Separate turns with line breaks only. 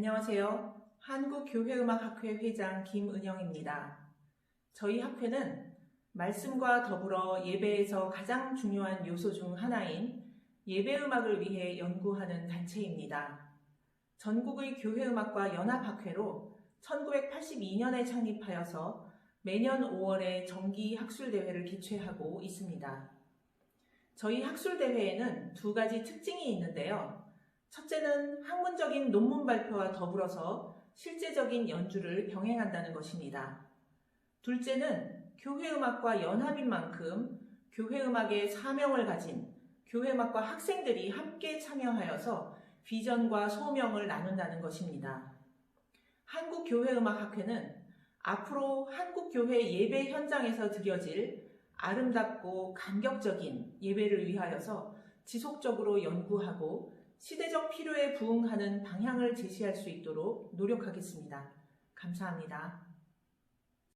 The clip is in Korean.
안녕하세요. 한국교회음악학회 회장 김은영입니다. 저희 학회는 말씀과 더불어 예배에서 가장 중요한 요소 중 하나인 예배음악을 위해 연구하는 단체입니다. 전국의 교회음악과 연합학회로 1982년에 창립하여서 매년 5월에 정기 학술대회를 개최하고 있습니다. 저희 학술대회에는 두 가지 특징이 있는데요. 첫째는 학문적인 논문 발표와 더불어서 실제적인 연주를 병행한다는 것입니다. 둘째는 교회 음악과 연합인 만큼 교회 음악의 사명을 가진 교회 음악과 학생들이 함께 참여하여서 비전과 소명을 나눈다는 것입니다. 한국교회음악학회는 앞으로 한국교회 예배 현장에서 드려질 아름답고 감격적인 예배를 위하여서 지속적으로 연구하고 시대적 필요에 부응하는 방향을 제시할 수 있도록 노력하겠습니다. 감사합니다.